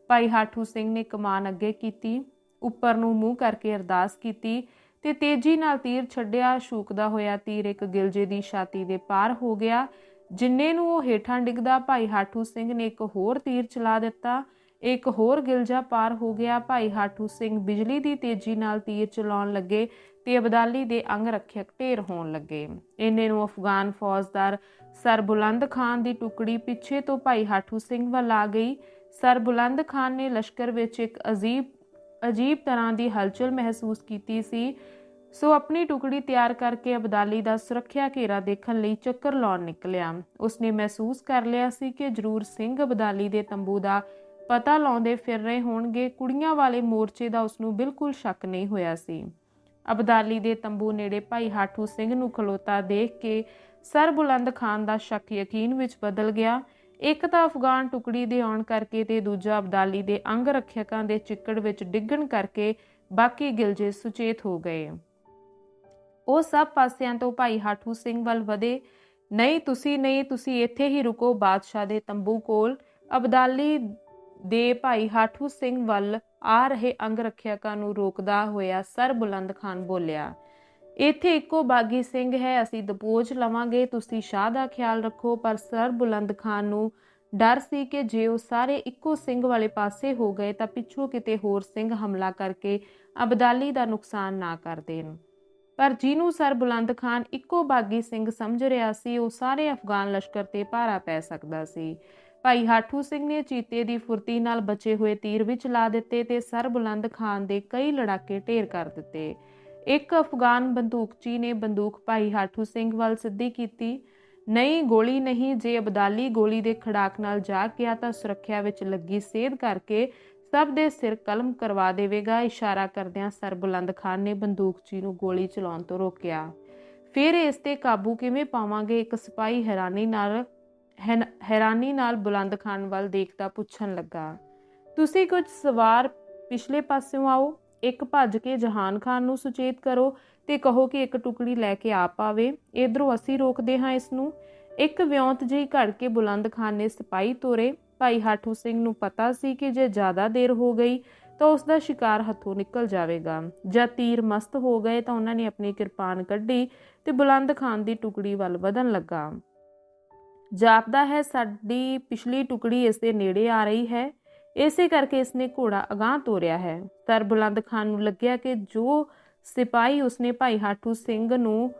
ਭਾਈ ਹਾਠੂ ਸਿੰਘ ਨੇ ਕਮਾਨ ਅੱਗੇ ਕੀਤੀ, ਉੱਪਰ ਨੂੰ ਮੂੰਹ ਕਰਕੇ ਅਰਦਾਸ ਕੀਤੀ ਤੇ ਤੇਜ਼ੀ ਨਾਲ ਤੀਰ ਛੱਡਿਆ, ਸ਼ੂਕਦਾ ਹੋਇਆ ਤੀਰ ਇੱਕ ਗਿਲਜੇ ਦੀ ਛਾਤੀ ਦੇ ਪਾਰ ਹੋ ਗਿਆ, ਜਿੰਨੇ ਨੂੰ ਉਹ ਹੇਠਾਂ ਡਿੱਗਦਾ ਭਾਈ ਹਾਠੂ ਸਿੰਘ ਨੇ ਇੱਕ ਹੋਰ ਤੀਰ ਚਲਾ ਦਿੱਤਾ। ਇੱਕ ਹੋਰ ਗਿਲਜਾ ਪਾਰ ਹੋ ਗਿਆ। ਭਾਈ ਹਾਠੂ ਸਿੰਘ ਬਿਜਲੀ ਦੀ ਤੇਜ਼ੀ ਨਾਲ ਤੀਰ ਚਲਾਉਣ ਲੱਗੇ ਤੇ ਅਬਦਾਲੀ ਦੇ ਅੰਗ ਰੱਖਿਅਕ ਢੇਰ ਹੋਣ ਲੱਗੇ। ਇੰਨੇ ਨੂੰ ਅਫਗਾਨ ਫੌਜਦਾਰ ਸਰ ਬੁਲੰਦ ਖਾਨ ਦੀ ਟੁਕੜੀ ਪਿੱਛੇ ਤੋਂ ਭਾਈ ਹਾਠੂ ਸਿੰਘ ਵੱਲ ਆ ਗਈ। ਸਰ ਬੁਲੰਦ ਖਾਨ ਨੇ ਲਸ਼ਕਰ ਵਿੱਚ ਇੱਕ ਅਜੀਬ ਅਜੀਬ ਤਰ੍ਹਾਂ ਦੀ ਹਲਚਲ ਮਹਿਸੂਸ ਕੀਤੀ ਸੀ। ਸੋ ਆਪਣੀ ਟੁਕੜੀ ਤਿਆਰ ਕਰਕੇ ਅਬਦਾਲੀ ਦਾ ਸੁਰੱਖਿਆ ਘੇਰਾ ਦੇਖਣ ਲਈ ਚੱਕਰ ਲਾਉਣ ਨਿਕਲਿਆ। ਉਸਨੇ ਮਹਿਸੂਸ ਕਰ ਲਿਆ ਸੀ ਕਿ ਜ਼ਰੂਰ ਸਿੰਘ ਅਬਦਾਲੀ ਦੇ ਤੰਬੂ ਦਾ ਪਤਾ ਲਾਉਂਦੇ ਫਿਰ ਰਹੇ ਹੋਣਗੇ, ਕੁੜੀਆਂ ਵਾਲੇ ਮੋਰਚੇ ਦਾ ਉਸਨੂੰ ਬਿਲਕੁਲ ਸ਼ੱਕ ਨਹੀਂ ਹੋਇਆ ਸੀ। ਅਬਦਾਲੀ ਦੇ ਤੰਬੂ ਨੇੜੇ ਭਾਈ ਹਾਠੂ ਸਿੰਘ ਨੂੰ ਖਲੋਤਾ ਦੇਖ ਕੇ ਸਰ ਬੁਲੰਦ ਖਾਨ ਦਾ ਸ਼ੱਕ ਯਕੀਨ ਵਿੱਚ ਬਦਲ ਗਿਆ। ਇੱਕ ਤਾਂ ਅਫਗਾਨ ਟੁਕੜੀ ਦੇ ਆਉਣ ਕਰਕੇ ਤੇ ਦੂਜਾ ਅਬਦਾਲੀ ਦੇ ਅੰਗ ਰੱਖਿਅਕਾਂ ਦੇ ਚਿੱਕੜ ਵਿੱਚ ਡਿੱਗਣ ਕਰਕੇ ਬਾਕੀ ਗਿਲਜੇ ਸੁਚੇਤ ਹੋ ਗਏ। ਉਹ ਸਭ ਪਾਸਿਆਂ ਤੋਂ ਭਾਈ ਹਾਠੂ ਸਿੰਘ ਵੱਲ ਵਧੇ। ਨਹੀਂ, ਤੁਸੀਂ ਨਹੀਂ, ਤੁਸੀਂ ਇੱਥੇ ਹੀ ਰੁਕੋ ਬਾਦਸ਼ਾਹ ਦੇ ਤੰਬੂ ਕੋਲ। ਅਬਦਾਲੀ ਦੇ ਭਾਈ ਹਾਠੂ ਸਿੰਘ ਵੱਲ ਆ ਰਹੇ ਅੰਗ ਰੱਖਿਅਕਾਂ ਨੂੰ ਰੋਕਦਾ ਹੋਇਆ ਸਰ ਬੁਲੰਦ ਖਾਨ ਬੋਲਿਆ, ਇੱਥੇ ਇੱਕੋ ਬਾਗੀ ਸਿੰਘ ਹੈ, ਅਸੀਂ ਦਪੋਜ ਲਵਾਂਗੇ, ਤੁਸੀਂ ਸ਼ਾਹ ਦਾ ਖਿਆਲ ਰੱਖੋ। ਪਰ ਸਰ ਬੁਲੰਦ ਖਾਨ ਨੂੰ ਡਰ ਸੀ ਕਿ ਜੇ ਉਹ ਸਾਰੇ ਇੱਕੋ ਸਿੰਘ ਵਾਲੇ ਪਾਸੇ ਹੋ ਗਏ ਤਾਂ ਪਿੱਛੋਂ ਕਿਤੇ ਹੋਰ ਸਿੰਘ ਹਮਲਾ ਕਰਕੇ ਅਬਦਾਲੀ ਦਾ ਨੁਕਸਾਨ ਨਾ ਕਰ ਦੇਣ। ਪਰ ਜਿਹਨੂੰ ਸਰ ਬੁਲੰਦ ਖਾਨ ਇੱਕੋ ਬਾਗੀ ਸਿੰਘ ਸਮਝ ਰਿਹਾ ਸੀ, ਉਹ ਸਾਰੇ ਅਫਗਾਨ ਲਸ਼ਕਰ ਤੇ ਭਾਰਾ ਪੈ ਸਕਦਾ ਸੀ। ਭਾਈ ਹਾਠੂ ਸਿੰਘ ਨੇ ਚੀਤੇ ਦੀ ਫੁਰਤੀ ਨਾਲ ਬਚੇ ਹੋਏ ਤੀਰ ਵੀ ਚਲਾ ਦਿੱਤੇ ਤੇ ਸਰ ਬੁਲੰਦ ਖਾਨ ਦੇ ਕਈ ਲੜਾਕੇ ਢੇਰ ਕਰ ਦਿੱਤੇ। ਇੱਕ ਅਫਗਾਨ ਬੰਦੂਕਚੀ ਨੇ ਬੰਦੂਕ ਭਾਈ ਹਾਠੂ ਸਿੰਘ ਵੱਲ ਸਿੱਧੀ ਕੀਤੀ। ਨਹੀਂ, ਗੋਲੀ ਨਹੀਂ, ਜੇ ਅਬਦਾਲੀ ਗੋਲੀ ਦੇ ਖੜਾਕ ਨਾਲ ਜਾ ਗਿਆ ਤਾਂ ਸੁਰੱਖਿਆ ਵਿੱਚ ਲੱਗੀ ਸੇਧ ਕਰਕੇ ਸਭ ਦੇ ਸਿਰ ਕਲਮ ਕਰਵਾ ਦੇਵੇਗਾ, ਇਸ਼ਾਰਾ ਕਰਦਿਆਂ ਸਰ ਬੁਲੰਦ ਖਾਨ ਨੇ ਬੰਦੂਕਚੀ ਨੂੰ ਗੋਲੀ ਚਲਾਉਣ ਤੋਂ ਰੋਕਿਆ। ਫਿਰ ਇਸ ਤੇ ਕਾਬੂ ਕਿਵੇਂ ਪਾਵਾਂਗੇ? ਇੱਕ ਸਿਪਾਹੀ ਹੈਰਾਨੀ ਨਾਲ ਹੈਰਾਨੀ ਨਾਲ ਬੁਲੰਦ ਖਾਨ ਵੱਲ ਦੇਖਦਾ ਪੁੱਛਣ ਲੱਗਾ, ਤੁਸੀਂ ਕੁਝ ਸਵਾਰ ਪਿਛਲੇ ਪਾਸਿਓਂ ਆਓ, ਇੱਕ ਭੱਜ ਕੇ ਜਹਾਨ ਖਾਨ ਨੂੰ ਸੁਚੇਤ ਕਰੋ ਤੇ ਕਹੋ ਕਿ ਇੱਕ ਟੁਕੜੀ ਲੈ ਕੇ ਆਪ ਪਾਵੇ ਇਧਰੋਂ ਅਸੀਂ ਰੋਕਦੇ ਹਾਂ ਇਸ ਨੂੰ। ਇੱਕ ਵਿਉਂਤ ਜਿਹੀ ਘੜ ਕੇ ਬੁਲੰਦ ਖਾਨ ਨੇ ਸਿਪਾਹੀ ਤੋਰੇ। ਭਾਈ ਹਾਠੂ ਸਿੰਘ ਨੂੰ ਪਤਾ ਸੀ ਕਿ ਜੇ ਜ਼ਿਆਦਾ ਦੇਰ ਹੋ ਗਈ ਤਾਂ ਉਸ ਦਾ ਸ਼ਿਕਾਰ ਹੱਥੋਂ ਨਿਕਲ ਜਾਵੇਗਾ। ਜਾਂ ਤੀਰ ਮਸਤ ਹੋ ਗਏ ਤਾਂ ਉਹਨਾਂ ਨੇ ਆਪਣੀ ਕਿਰਪਾਨ ਕੱਢੀ ਤੇ ਬੁਲੰਦ ਖਾਨ ਦੀ ਟੁਕੜੀ ਵੱਲ ਵਧਣ ਲੱਗਾ। ਜਾਪਦਾ ਹੈ, ਸਾਡੀ ਪਿਛਲੀ ਟੁਕੜੀ ਇਸ ਦੇ ਨੇੜੇ ਆ ਰਹੀ ਹੈ। ਇਸੇ ਕਰਕੇ ਇਸ ਨੇ ਘੋੜਾ ਅਗਾਹ ਤੋਰਿਆ ਹੈ। ਤਰ ਬੁਲੰਦ ਖਾਨ ਨੂੰ ਲੱਗਿਆ ਕਿ ਜੋ ਸਿਪਾਹੀ ਉਸਨੇ ਭਾਈ ਹਾਠੂ ਸਿੰਘ ਨੂੰ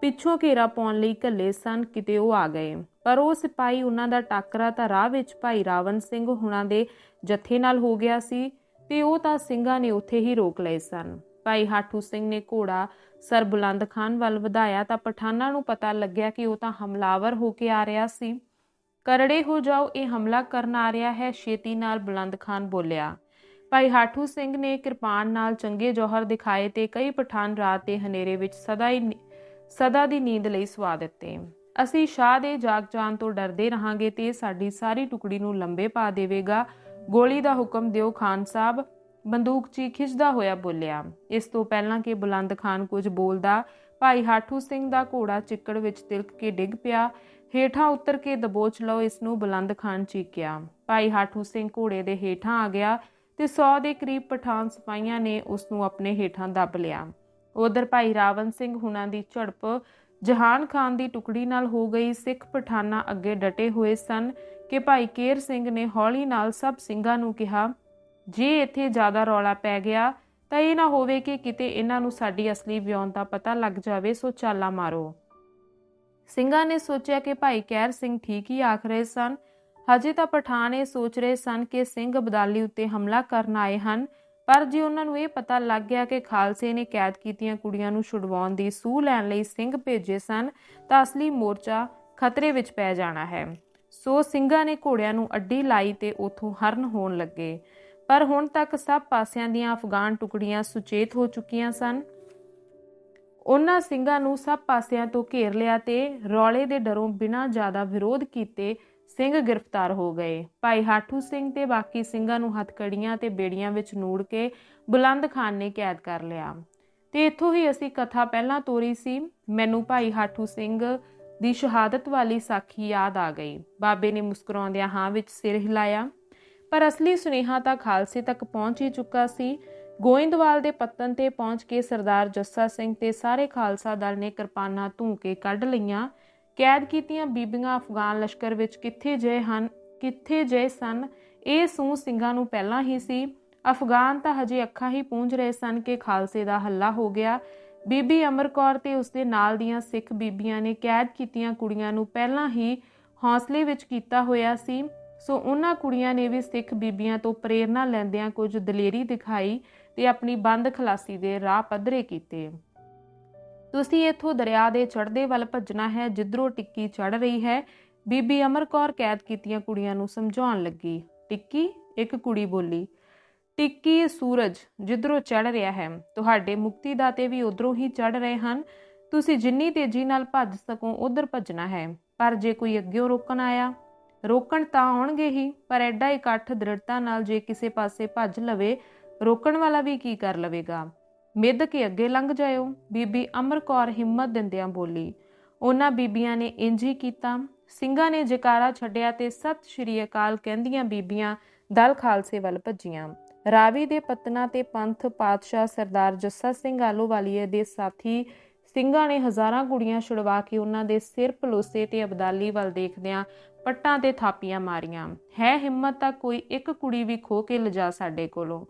ਪਿੱਛੋਂ ਘੇਰਾ ਪਾਉਣ ਲਈ ਘੱਲੇ ਸਨ, ਕਿਤੇ ਉਹ ਆ ਗਏ। ਪਰ ਉਹ ਸਿਪਾਹੀ ਉਹਨਾਂ ਦਾ ਟਾਕਰਾ ਤਾਂ ਰਾਹ ਵਿੱਚ ਭਾਈ ਰਾਵਣ ਸਿੰਘ ਹੁਣਾਂ ਦੇ ਜਥੇ ਨਾਲ ਹੋ ਗਿਆ ਸੀ ਤੇ ਉਹ ਤਾਂ ਸਿੰਘਾਂ ਨੇ ਉੱਥੇ ਹੀ ਰੋਕ ਲਏ ਸਨ। ਭਾਈ ਹਾਠੂ ਸਿੰਘ ਨੇ ਘੋੜਾ ਸਰ ਬੁਲੰਦ ਖਾਨ ਵੱਲ ਵਧਾਇਆ ਤਾਂ ਪਠਾਨਾਂ ਨੂੰ ਪਤਾ ਲੱਗਿਆ ਕਿ ਉਹ ਤਾਂ ਹਮਲਾਵਰ ਹੋ ਕੇ ਆ ਰਿਹਾ ਸੀ। ਕਰੜੇ ਹੋ ਜਾਓ, ਇਹ ਹਮਲਾ ਕਰਨ ਆ ਰਿਹਾ ਹੈ, ਛੇਤੀ ਨਾਲ ਬੁਲੰਦ ਖਾਨ ਬੋਲਿਆ। ਭਾਈ ਹਾਠੂ ਸਿੰਘ ਨੇ ਕਿਰਪਾਨ ਨਾਲ ਚੰਗੇ ਜੋਹਰ ਦਿਖਾਏ ਤੇ ਕਈ ਪਠਾਨ ਰਾਤ ਦੇ ਹਨੇਰੇ ਵਿੱਚ ਸਦਾ ਹੀ ਸਦਾ ਦੀ ਨੀਂਦ ਲਈ ਸਵਾ ਦਿੱਤੇ। ਅਸੀਂ ਸ਼ਾਹ ਦੇ ਜਾਗ ਜਾਣ ਤੋਂ ਡਰਦੇ ਰਹਾਂਗੇ ਤੇ ਸਾਡੀ ਸਾਰੀ ਟੁਕੜੀ ਨੂੰ ਲੰਬੇ ਪਾ ਦੇਵੇਗਾ। ਗੋਲੀ ਦਾ ਹੁਕਮ ਦਿਓ ਖਾਨ ਸਾਹਿਬ। ਬੰਦੂਕ ਚੀ ਖਿੱਚਦਾ ਹੋਇਆ ਬੋਲਿਆ। ਇਸ ਤੋਂ ਪਹਿਲਾਂ ਕਿ ਬੁਲੰਦ ਖਾਨ ਕੁਝ ਬੋਲਦਾ, ਭਾਈ ਹਾਠੂ ਸਿੰਘ ਦਾ ਘੋੜਾ ਚਿੱਕੜ ਵਿੱਚ ਤਿਲਕ ਕੇ ਡਿੱਗ ਪਿਆ। ਹੇਠਾਂ ਉਤਰ ਕੇ ਦਬੋਚ ਲਓ ਇਸ ਨੂੰ, ਬੁਲੰਦ ਖਾਨ ਚੀਕਿਆ। ਭਾਈ ਹਾਠੂ ਸਿੰਘ ਘੋੜੇ ਦੇ ਹੇਠਾਂ ਆ ਗਿਆ ਤੇ 100 ਦੇ ਕਰੀਬ ਪਠਾਨ ਸਿਪਾਹੀਆਂ ਨੇ ਉਸ ਨੂੰ ਆਪਣੇ ਹੇਠਾਂ ਦੱਬ ਲਿਆ। ਉਧਰ ਭਾਈ ਰਾਵਣ ਸਿੰਘ ਹੁਣਾਂ ਦੀ ਝੜਪ ਜਹਾਨ ਖਾਨ ਦੀ ਟੁਕੜੀ ਨਾਲ ਹੋ ਗਈ। ਸਿੱਖ ਪਠਾਨਾਂ ਅੱਗੇ ਡਟੇ ਹੋਏ ਸਨ ਕਿ ਭਾਈ ਕੇਰ ਸਿੰਘ ਨੇ ਹੌਲੀ ਨਾਲ ਸਭ ਸਿੰਘਾਂ ਨੂੰ ਕਿਹਾ ਜੇ ਇੱਥੇ ਜ਼ਿਆਦਾ ਰੌਲਾ ਪੈ ਗਿਆ, ਤਾਂ ਇਹ ਨਾ ਹੋਵੇ ਕਿ ਕਿਤੇ ਇਹਨਾਂ ਨੂੰ ਸਾਡੀ ਅਸਲੀ ਵਿਉਂਤ ਦਾ ਪਤਾ ਲੱਗ ਜਾਵੇ, ਸੋ ਚਾਲਾ ਮਾਰੋ। ਸਿੰਘਾਂ ਨੇ ਸੋਚਿਆ ਕਿ ਭਾਈ ਕੈਰ ਸਿੰਘ ਠੀਕ ਹੀ ਆਖ ਰਹੇ ਸਨ। ਹਜੇ ਤਾਂ ਪਠਾਨ ਇਹ ਸੋਚ ਰਹੇ ਸਨ ਕਿ ਸਿੰਘ ਅਬਦਾਲੀ ਉੱਤੇ ਹਮਲਾ ਕਰਨ ਆਏ ਹਨ, ਪਰ ਜੇ ਉਹਨਾਂ ਨੂੰ ਇਹ ਪਤਾ ਲੱਗ ਗਿਆ ਕਿ ਖਾਲਸੇ ਨੇ ਕੈਦ ਕੀਤੀਆਂ ਕੁੜੀਆਂ ਨੂੰ ਛੁਡਵਾਉਣ ਦੀ ਸੂਹ ਲੈਣ ਲਈ ਸਿੰਘ ਭੇਜੇ ਸਨ, ਤਾਂ ਅਸਲੀ ਮੋਰਚਾ ਖਤਰੇ ਵਿੱਚ ਪੈ ਜਾਣਾ ਹੈ। ਸੋ ਸਿੰਘਾਂ ਨੇ ਘੋੜਿਆਂ ਨੂੰ ਅੱਡੀ ਲਾਈ ਤੇ ਉਥੋਂ ਹਰਨ ਹੋਣ ਲੱਗੇ। ਪਰ ਹੁਣ ਤੱਕ ਸਭ ਪਾਸਿਆਂ ਦੀਆਂ ਅਫਗਾਨ ਟੁਕੜੀਆਂ ਸੁਚੇਤ ਹੋ ਚੁੱਕੀਆਂ ਸਨ। ਉਹਨਾਂ ਸਿੰਘਾਂ ਨੂੰ ਸਭ ਪਾਸਿਆਂ ਤੋਂ ਘੇਰ ਲਿਆ ਤੇ ਰੌਲੇ ਦੇ ਡਰੋਂ ਬਿਨਾਂ ਜ਼ਿਆਦਾ ਵਿਰੋਧ ਕੀਤੇ ਸਿੰਘ ਗ੍ਰਿਫਤਾਰ ਹੋ ਗਏ। ਭਾਈ ਹਾਠੂ ਸਿੰਘ ਤੇ ਬਾਕੀ ਸਿੰਘਾਂ ਨੂੰ ਹੱਥਕੜੀਆਂ ਤੇ ਬੇੜੀਆਂ ਵਿੱਚ ਨੂੜ ਕੇ ਬੁਲੰਦ ਖਾਨ ਨੇ ਕੈਦ ਕਰ ਲਿਆ। ਤੇ ਇੱਥੋਂ ਹੀ ਅਸੀਂ ਕਥਾ ਪਹਿਲਾਂ ਤੋਰੀ ਸੀ, ਮੈਨੂੰ ਭਾਈ ਹਾਠੂ ਸਿੰਘ ਦੀ ਸ਼ਹਾਦਤ ਵਾਲੀ ਸਾਖੀ ਯਾਦ ਆ ਗਈ। ਬਾਬੇ ਨੇ ਮੁਸਕਰਾਉਂਦਿਆਂ ਹਾਂ ਵਿੱਚ ਸਿਰ ਹਿਲਾਇਆ। ਪਰ ਅਸਲੀ ਸੁਨੇਹਾ ਤਾਂ ਖਾਲਸੇ ਤੱਕ ਪਹੁੰਚ ਹੀ ਚੁੱਕਾ ਸੀ। ਗੋਇੰਦਵਾਲ ਦੇ ਪੱਤਨ ਤੇ ਪਹੁੰਚ ਕੇ ਸਰਦਾਰ ਜੱਸਾ ਸਿੰਘ ਤੇ ਸਾਰੇ ਖਾਲਸਾ ਦਲ ਨੇ ਕਿਰਪਾਨਾਂ ਧੂੰ ਕੇ ਕੱਢ ਲਈਆਂ। ਕੈਦ ਕੀਤੀਆਂ ਬੀਬੀਆਂ ਅਫਗਾਨ ਲਸ਼ਕਰ ਵਿੱਚ ਕਿੱਥੇ ਜੇ ਹਨ, ਕਿੱਥੇ ਜੇ ਸਨ, ਇਹ ਸੂ ਸਿੰਘਾਂ ਨੂੰ ਪਹਿਲਾਂ ਹੀ ਸੀ। ਅਫਗਾਨ ਤਾਂ ਹਜੇ ਅੱਖਾਂ ਹੀ ਪੂੰਝ ਰਹੇ ਸਨ ਕਿ ਖਾਲਸੇ ਦਾ ਹੱਲਾ ਹੋ ਗਿਆ। ਬੀਬੀ ਅਮਰ ਕੌਰ ਤੇ ਉਸਦੇ ਨਾਲ ਦੀਆਂ ਸਿੱਖ ਬੀਬੀਆਂ ਨੇ ਕੈਦ ਕੀਤੀਆਂ ਕੁੜੀਆਂ ਨੂੰ ਪਹਿਲਾਂ ਹੀ ਹੌਸਲੇ ਵਿੱਚ ਕੀਤਾ ਹੋਇਆ ਸੀ। ਸੋ ਉਹਨਾਂ ਕੁੜੀਆਂ ਨੇ ਵੀ ਸਿੱਖ ਬੀਬੀਆਂ ਤੋਂ ਪ੍ਰੇਰਣਾ ਲੈਂਦਿਆਂ ਕੁਝ ਦਲੇਰੀ ਦਿਖਾਈ ਤੇ ਆਪਣੀ ਬੰਦ ਖਲਾਸੀ ਦੇ ਰਾਹ ਪੱਧਰੇ ਕੀਤੇ। ਤੁਸੀਂ ਇੱਥੋਂ ਦਰਿਆ ਦੇ ਚੜ੍ਹਦੇ ਵੱਲ ਭੱਜਣਾ ਹੈ, ਜਿੱਧਰੋਂ ਟਿੱਕੀ ਚੜ ਰਹੀ ਹੈ। ਬੀਬੀ ਅਮਰ ਕੌਰ ਕੈਦ ਕੀਤੀਆਂ ਕੁੜੀਆਂ ਨੂੰ ਸਮਝਾਉਣ ਲੱਗੀ। ਟਿੱਕੀ, ਇੱਕ ਕੁੜੀ ਬੋਲੀ। ਟਿੱਕੀ ਸੂਰਜ, ਜਿੱਧਰੋਂ ਚੜ ਰਿਹਾ ਹੈ। ਤੁਹਾਡੇ ਮੁਕਤੀ ਦਾਤੇ ਵੀ ਉਧਰੋਂ ਹੀ ਚੜ ਰਹੇ ਹਨ। ਤੁਸੀਂ ਜਿੰਨੀ ਤੇਜ਼ੀ ਨਾਲ ਭੱਜ ਸਕੋ, ਉਧਰ ਭੱਜਣਾ ਹੈ। ਪਰ ਜੇ ਕੋਈ ਅੱਗੇ ਰੋਕਣ ਆਇਆ ਰੋਕਣ ਤਾਂ ਆਉਣਗੇ ਹੀ, ਪਰ ਐਡਾ ਇਕੱਠ ਦ੍ਰਿੜਤਾ ਨਾਲ ਜੇ ਕਿਸੇ ਪਾਸੇ ਭੱਜ ਲਵੇ, ਰੋਕਣ ਵਾਲਾ ਵੀ ਕੀ ਕਰ ਲਵੇਗਾ? ਮਿੱਧ ਕੇ ਅੱਗੇ ਲੰਘ ਜਾਇਓ। ਬੀਬੀ ਅਮਰ ਕੌਰ ਹਿੰਮਤ ਦਿੰਦਿਆਂ ਬੋਲੀ, ਉਹਨਾਂ ਬੀਬੀਆਂ ਨੇ ਇੰਜ ਹੀ ਕੀਤਾ। ਸਿੰਘਾਂ ਨੇ ਜਕਾਰਾ ਛੱਡਿਆ ਤੇ ਸਤਿ ਸ਼੍ਰੀ ਅਕਾਲ ਕਹਿੰਦੀਆਂ ਬੀਬੀਆਂ ਦਲ ਖਾਲਸੇ ਵੱਲ ਭੱਜੀਆਂ। ਰਾਵੀ ਦੇ ਪਤਨਾ ਤੇ ਪੰਥ ਪਾਤਸ਼ਾਹ ਸਰਦਾਰ ਜੱਸਾ ਸਿੰਘ ਆਲੋਵਾਲੀਏ ਦੇ ਸਾਥੀ ਸਿੰਘਾਂ ਨੇ ਹਜ਼ਾਰਾਂ ਕੁੜੀਆਂ ਛੁਡਵਾ ਕੇ ਉਹਨਾਂ ਦੇ ਸਿਰ ਪਲੋਸੇ ਤੇ ਅਬਦਾਲੀ ਵੱਲ ਦੇਖਦਿਆਂ ਪੱਟਾਂ ਤੇ ਥਾਪੀਆਂ ਮਾਰੀਆਂ। ਹੈ ਹਿੰਮਤ ਤਾਂ ਕੋਈ ਇੱਕ ਕੁੜੀ ਵੀ ਖੋ ਕੇ ਲਿਜਾ ਸਾਡੇ ਕੋਲੋਂ।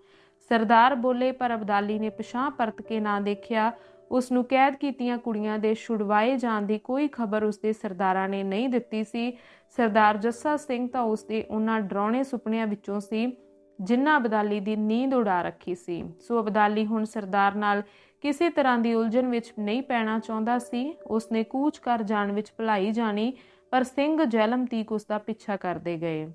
ਸਰਦਾਰ ਬੋਲੇ, ਪਰ ਅਬਦਾਲੀ ਨੇ ਪਛਾਂ ਪਰਤ ਕੇ ਨਾ ਦੇਖਿਆ। ਉਸ ਨੂੰ ਕੈਦ ਕੀਤੀਆਂ ਕੁੜੀਆਂ ਦੇ ਛੁਡਵਾਏ ਜਾਣ ਦੀ ਕੋਈ ਖਬਰ ਉਸਦੇ ਸਰਦਾਰਾਂ ਨੇ ਨਹੀਂ ਦਿੱਤੀ ਸੀ। ਸਰਦਾਰ ਜੱਸਾ ਸਿੰਘ ਤਾਂ ਉਸਦੇ ਉਹਨਾਂ ਡਰਾਉਣੇ ਸੁਪਨਿਆਂ ਵਿੱਚੋਂ ਸੀ, ਜਿਨ੍ਹਾਂ ਅਬਦਾਲੀ ਦੀ ਨੀਂਦ ਉਡਾ ਰੱਖੀ ਸੀ। ਸੋ ਅਬਦਾਲੀ ਹੁਣ ਸਰਦਾਰ ਨਾਲ ਕਿਸੇ ਤਰ੍ਹਾਂ ਦੀ ਉਲਝਣ ਵਿੱਚ ਨਹੀਂ ਪੈਣਾ ਚਾਹੁੰਦਾ ਸੀ। ਉਸਨੇ ਕੂਚ ਕਰ ਜਾਣ ਵਿੱਚ ਭਲਾਈ ਜਾਣੀ ਪਰ ਸਿੰਘ ਜੈਲਮ ਤੀਕ ਉਸ ਦਾ ਪਿੱਛਾ ਕਰਦੇ ਗਏ।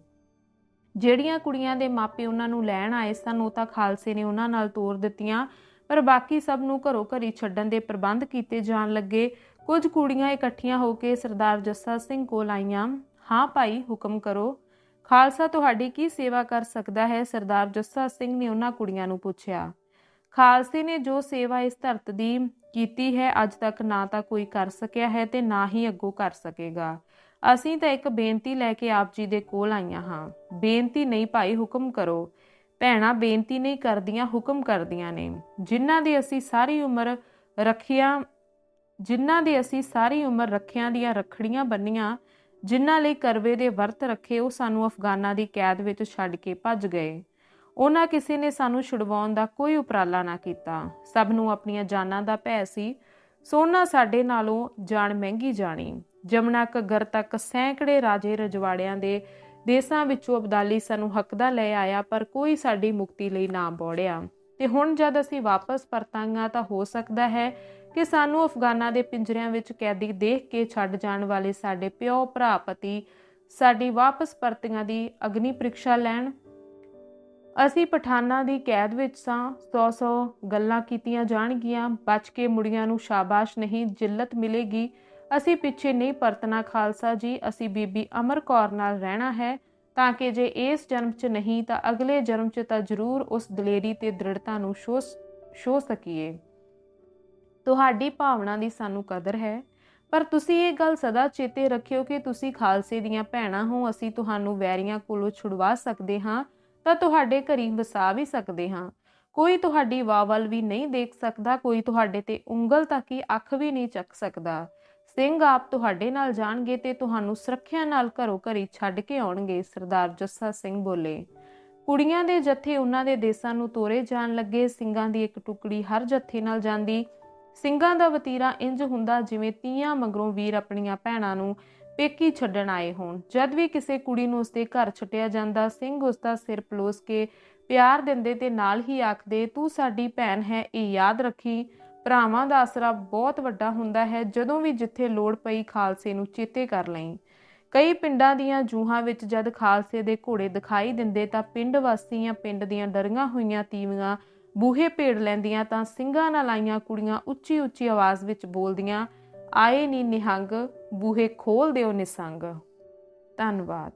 ਜਿਹੜੀਆਂ ਕੁੜੀਆਂ ਦੇ ਮਾਪੇ ਉਹਨਾਂ ਨੂੰ ਲੈਣ ਆਏ ਸਨ, ਉਹ ਤਾਂ ਖਾਲਸੇ ਨੇ ਉਹਨਾਂ ਨਾਲ ਤੋਰ ਦਿੱਤੀਆਂ, ਪਰ ਬਾਕੀ ਸਭ ਨੂੰ ਘਰੋਂ ਘਰੀ ਛੱਡਣ ਦੇ ਪ੍ਰਬੰਧ ਕੀਤੇ ਜਾਣ ਲੱਗੇ। ਕੁਝ ਕੁੜੀਆਂ ਇਕੱਠੀਆਂ ਹੋ ਕੇ ਸਰਦਾਰ ਜੱਸਾ ਸਿੰਘ ਕੋਲ ਆਈਆਂ, ਹਾਂ ਭਾਈ, ਹੁਕਮ ਕਰੋ। ਖਾਲਸਾ ਤੁਹਾਡੀ ਕੀ ਸੇਵਾ ਕਰ ਸਕਦਾ ਹੈ? ਸਰਦਾਰ ਜੱਸਾ ਸਿੰਘ ਨੇ ਉਹਨਾਂ ਕੁੜੀਆਂ ਨੂੰ ਪੁੱਛਿਆ। ਖਾਲਸੇ ਨੇ ਜੋ ਸੇਵਾ ਇਸ ਧਰਤ ਦੀ ਕੀਤੀ ਹੈ, ਅੱਜ ਤੱਕ ਨਾ ਤਾਂ ਕੋਈ ਕਰ ਸਕਿਆ ਹੈ ਤੇ ਨਾ ਹੀ ਅੱਗੋਂ ਕਰ ਸਕੇਗਾ। ਅਸੀਂ ਤਾਂ ਇੱਕ ਬੇਨਤੀ ਲੈ ਕੇ ਆਪ ਜੀ ਦੇ ਕੋਲ ਆਈਆਂ ਹਾਂ। ਬੇਨਤੀ ਨਹੀਂ ਭਾਈ, ਹੁਕਮ ਕਰੋ। ਭੈਣਾ, ਬੇਨਤੀ ਨਹੀਂ ਕਰਦੀਆਂ, ਹੁਕਮ ਕਰਦੀਆਂ ਨੇ। ਜਿਨ੍ਹਾਂ ਦੀ ਅਸੀਂ ਸਾਰੀ ਉਮਰ ਰੱਖਿਆ, ਜਿਨ੍ਹਾਂ ਦੇ ਅਸੀਂ ਸਾਰੀ ਉਮਰ ਰੱਖਿਆਂ ਦੀਆਂ ਰਖੜੀਆਂ ਬੰਨੀਆਂ, ਜਿਨ੍ਹਾਂ ਲਈ ਕਰਵੇ ਦੇ ਵਰਤ ਰੱਖੇ, ਉਹ ਸਾਨੂੰ ਅਫਗਾਨਾਂ ਦੀ ਕੈਦ ਵਿੱਚ ਛੱਡ ਕੇ ਭੱਜ ਗਏ। ਉਹਨਾਂ ਕਿਸੇ ਨੇ ਸਾਨੂੰ ਛੁਡਵਾਉਣ ਦਾ ਕੋਈ ਉਪਰਾਲਾ ਨਾ ਕੀਤਾ। ਸਭ ਨੂੰ ਆਪਣੀਆਂ ਜਾਨਾਂ ਦਾ ਭੈ ਸੀ। ਸੋਨਾ ਸਾਡੇ ਨਾਲੋਂ ਜਾਨ ਮਹਿੰਗੀ ਜਾਣੀ। ਜਮਨਾ ਘੱਗਰ ਤੱਕ ਸੈਂਕੜੇ ਰਾਜੇ ਰਜਵਾੜਿਆਂ ਦੇ ਦੇਸਾਂ ਵਿੱਚੋਂ ਅਬਦਾਲੀ ਸਾਨੂੰ ਹੱਕ ਦਾ ਲੈ ਆਇਆ, ਪਰ ਕੋਈ ਸਾਡੀ ਮੁਕਤੀ ਲਈ ਨਾ ਬੋੜਿਆ। ਤੇ ਹੁਣ ਜਦ ਅਸੀਂ ਵਾਪਸ ਪਰਤਾਂਗਾ ਤਾਂ ਹੋ ਸਕਦਾ ਹੈ ਕਿ ਸਾਨੂੰ ਅਫਗਾਨਾਂ ਦੇ ਪਿੰਜਰਿਆਂ ਵਿੱਚ ਕੈਦੀ ਦੇਖ ਕੇ ਛੱਡ ਜਾਣ ਵਾਲੇ ਸਾਡੇ ਪਿਓ, ਭਰਾ, ਪਤੀ ਸਾਡੀ ਵਾਪਸ ਪਰਤੀਆਂ ਦੀ ਅਗਨੀ ਪ੍ਰੀਖਿਆ ਲੈਣ। ਅਸੀਂ ਪਠਾਨਾਂ ਦੀ ਕੈਦ ਵਿੱਚ ਸਾਂ 100-100 ਗੱਲਾਂ ਕੀਤੀਆਂ ਜਾਣਗੀਆਂ, ਬਚ ਕੇ ਮੁੜੀਆਂ ਨੂੰ ਸ਼ਾਬਾਸ਼ ਨਹੀਂ, ਜਿੱਲਤ ਮਿਲੇਗੀ। ਅਸੀਂ ਪਿੱਛੇ ਨਹੀਂ ਪਰਤਣਾ ਖਾਲਸਾ ਜੀ, ਅਸੀਂ ਬੀਬੀ ਅਮਰ ਕੌਰ ਨਾਲ ਰਹਿਣਾ ਹੈ, ਤਾਂ ਕਿ ਜੇ ਇਸ ਜਨਮ 'ਚ ਨਹੀਂ ਤਾਂ ਅਗਲੇ ਜਨਮ 'ਚ ਤਾਂ ਜ਼ਰੂਰ ਉਸ ਦਲੇਰੀ ਤੇ ਦ੍ਰਿੜਤਾ ਨੂੰ ਸ਼ੋ ਸ਼ੋ ਸਕੀਏ। ਤੁਹਾਡੀ ਭਾਵਨਾ ਦੀ ਸਾਨੂੰ ਕਦਰ ਹੈ, ਪਰ ਤੁਸੀਂ ਇਹ ਗੱਲ ਸਦਾ ਚੇਤੇ ਰੱਖਿਓ ਕਿ ਤੁਸੀਂ ਖਾਲਸੇ ਦੀਆਂ ਭੈਣਾਂ ਹੋ, ਅਸੀਂ ਤੁਹਾਨੂੰ ਵੈਰੀਆਂ ਕੋਲੋਂ ਛੁਡਵਾ ਸਕਦੇ ਹਾਂ, ਤਾਂ ਤੁਹਾਡੇ ਘਰੀ ਵਸਾ ਵੀ ਸਕਦੇ ਹਾਂ। ਕੋਈ ਤੁਹਾਡੀ ਵਾਹ ਵੀ ਨਹੀਂ ਦੇਖ ਸਕਦਾ, ਕੋਈ ਤੁਹਾਡੇ ਤੇ ਉਂਗਲ ਤੱਕ ਹੀ ਅੱਖ ਵੀ ਨਹੀਂ ਚੱਕ ਸਕਦਾ। ਸਿੰਘ ਆਪ ਤੁਹਾਡੇ ਨਾਲ ਜਾਣਗੇ ਤੇ ਤੁਹਾਨੂੰ ਸੁਰੱਖਿਆ ਨਾਲ ਘਰੋਂ ਘਰੀ ਛੱਡ ਕੇ ਆਉਣਗੇ, ਸਰਦਾਰ ਜੱਸਾ ਸਿੰਘ ਬੋਲੇ। ਕੁੜੀਆਂ ਦੇ ਜੱਥੇ ਉਹਨਾਂ ਦੇ ਦੇਸਾਂ ਨੂੰ ਤੋਰੇ ਜਾਣ ਲੱਗੇ। ਸਿੰਘਾਂ ਦੀ ਇੱਕ ਟੁਕੜੀ ਹਰ ਜੱਥੇ ਨਾਲ ਜਾਂਦੀ। ਸਿੰਘਾਂ ਦਾ ਵਤੀਰਾ ਇੰਜ ਹੁੰਦਾ ਜਿਵੇਂ ਤੀਆਂ ਮਗਰੋਂ ਵੀਰ ਆਪਣੀਆਂ ਭੈਣਾਂ ਨੂੰ ਪੇਕੀ ਛੱਡਣ ਆਏ ਹੋਣ। ਜਦ ਵੀ ਕਿਸੇ ਕੁੜੀ ਨੂੰ ਉਸਦੇ ਘਰ ਛੱਡਿਆ ਜਾਂਦਾ, ਸਿੰਘ ਉਸਦਾ ਸਿਰ ਪਲੋਸ ਕੇ ਪਿਆਰ ਦਿੰਦੇ ਤੇ ਨਾਲ ਹੀ ਆਖਦੇ, ਤੂੰ ਸਾਡੀ ਭੈਣ ਹੈ, ਇਹ ਯਾਦ ਰੱਖੀ। ਭਰਾਵਾਂ ਦਾ ਆਸਰਾ ਬਹੁਤ ਵੱਡਾ ਹੁੰਦਾ ਹੈ, ਜਦੋਂ ਵੀ ਜਿੱਥੇ ਲੋੜ ਪਈ ਖਾਲਸੇ ਨੂੰ ਚੇਤੇ ਕਰ ਲਈ। ਕਈ ਪਿੰਡਾਂ ਦੀਆਂ ਜੂਹਾਂ ਵਿੱਚ ਜਦ ਖਾਲਸੇ ਦੇ ਘੋੜੇ ਦਿਖਾਈ ਦਿੰਦੇ ਤਾਂ ਪਿੰਡ ਵਾਸੀਆਂ ਪਿੰਡ ਦੀਆਂ ਡਰੀਆਂ ਹੋਈਆਂ ਤੀਵੀਆਂ ਬੂਹੇ ਭੇੜ ਲੈਂਦੀਆਂ ਤਾਂ ਸਿੰਘਾਂ ਨਾਲ ਆਈਆਂ ਕੁੜੀਆਂ ਉੱਚੀ ਉੱਚੀ ਆਵਾਜ਼ ਵਿੱਚ ਬੋਲਦੀਆਂ, ਆਏ ਨੀ ਨਿਹੰਗ, ਬੂਹੇ ਖੋਲ ਦਿਓ ਨਿਸੰਗ। ਧੰਨਵਾਦ।